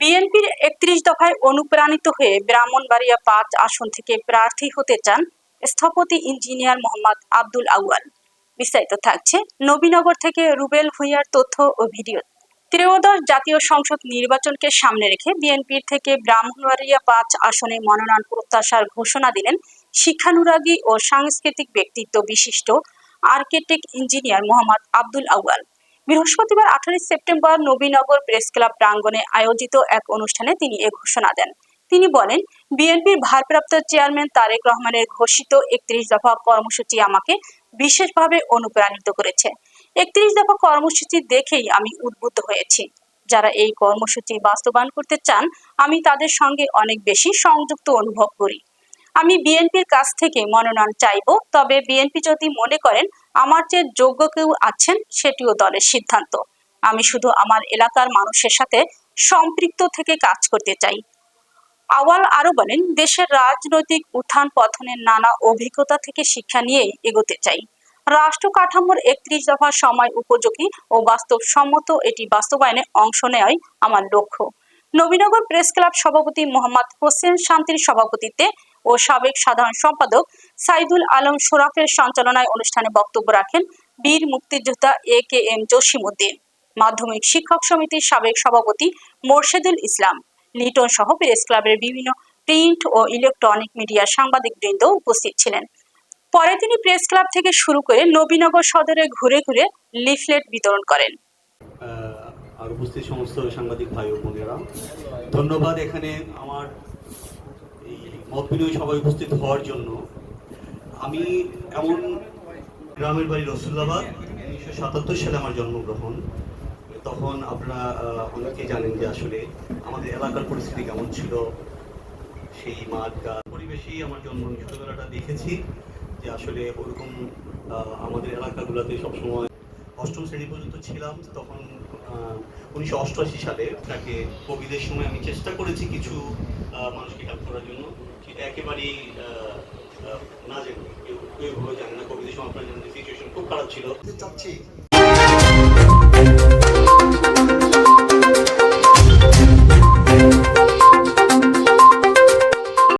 বিএনপির একত্রিশ দফায় অনুপ্রাণিত হয়ে ব্রাহ্মণবাড়িয়া পাঁচ আসন থেকে প্রার্থী হতে চান স্থপতি ইঞ্জিনিয়ার মোহাম্মদ আব্দুল আউয়াল। বিস্তারিত থাকছে নবীনগর থেকে রুবেল ভুঁইয়ার তথ্য ও ভিডিও। ত্রয়োদশ জাতীয় সংসদ নির্বাচনকে সামনে রেখে বিএনপির থেকে ব্রাহ্মণবাড়িয়া পাঁচ আসনে মনোনয়ন প্রত্যাশার ঘোষণা দিলেন শিক্ষানুরাগী ও সাংস্কৃতিক ব্যক্তিত্ব বিশিষ্ট আর্কিটেক্ট ইঞ্জিনিয়ার মোহাম্মদ আব্দুল আউয়াল। বৃহস্পতিবার আঠারোই সেপ্টেম্বর নবীনগর প্রেস ক্লাব প্রাঙ্গণে আয়োজিত এক অনুষ্ঠানে তিনি এ ঘোষণা দেন। তিনি বলেন, বিএনপির ভারপ্রাপ্ত চেয়ারম্যান তারেক রহমানের ঘোষিত একত্রিশ দফা কর্মসূচি আমাকে বিশেষভাবে অনুপ্রাণিত করেছে। একত্রিশ দফা কর্মসূচি দেখেই আমি উদ্বুদ্ধ হয়েছি। যারা এই কর্মসূচি বাস্তবায়ন করতে চান, আমি তাদের সঙ্গে অনেক বেশি সংযুক্ত অনুভব করি। আমি বিএনপির কাছ থেকে মনোনয়ন চাইব। তবে বিএনপি যদি মনে করেন আমার চেয়ে যোগ্য কেউ আছেন, সেটিও দলের সিদ্ধান্ত। আমি শুধু আমার এলাকার মানুষের সাথে সম্পৃক্ত থেকে কাজ করতে চাই। আওয়াল আরও বলেন, দেশের রাজনৈতিক উত্থান পথনের নানা অভিজ্ঞতা থেকে শিক্ষা নিয়েই এগোতে চাই। রাষ্ট্র কাঠামোর একত্রিশ দফা সময় উপযোগী ও বাস্তবসম্মত এটি বাস্তবায়নে অংশ নেওয়াই আমার লক্ষ্য। নবীনগর প্রেস ক্লাব সভাপতি মোহাম্মদ হোসেন শান্তির সভাপতিত্বে ও সাবেক সাধারণ সম্পাদক সাইদুল আলম শোরাফের সঞ্চালনায় অনুষ্ঠানে বক্তব্য রাখেন বীর মুক্তিযোদ্ধা এ কে এম জসিমউদ্দিন, মাধ্যমিক শিক্ষক সমিতির সাবেক সভাপতি মোর্শেদুল ইসলাম, লিটন সহ প্রেস ক্লাবের বিভিন্ন প্রিন্ট ও ইলেকট্রনিক মিডিয়ার সাংবাদিকবৃন্দ উপস্থিত ছিলেন। পরে তিনি প্রেস ক্লাব থেকে শুরু করে নবীনগর সদরে ঘুরে ঘুরে লিফলেট বিতরণ করেন। আর উপস্থিত সমস্ত সাংবাদিক ভাই ও বোনেরা, ধন্যবাদ এখানে আমার মত সবাই উপস্থিত হওয়ার জন্য আমি এমন গ্রামের বাড়ি রসুল্লাবাদ উনিশশো সাতাত্তর সালে আমার জন্মগ্রহণ। তখন আপনারা অনেকে জানেন যে আসলে আমাদের এলাকার পরিস্থিতি কেমন ছিল। সেই মাঠ পরিবেশেই আমার জন্ম ছোটবেলাটা দেখেছি যে আসলে ওরকম আমাদের এলাকাগুলোতে সবসময় অষ্টম শ্রেণি পর্যন্ত ছিলাম। তখন উনিশশো অষ্টআশি সালে তাকে কোভিডের সময় আমি চেষ্টা করেছি কিছু মানুষকে হেল্প করার জন্য। সেটা একেবারেই না জেনে, কেউ কেউ জানে না। কোভিডের সময় আপনারা জানেন সিচুয়েশন খুব খারাপ ছিল। চাচ্ছি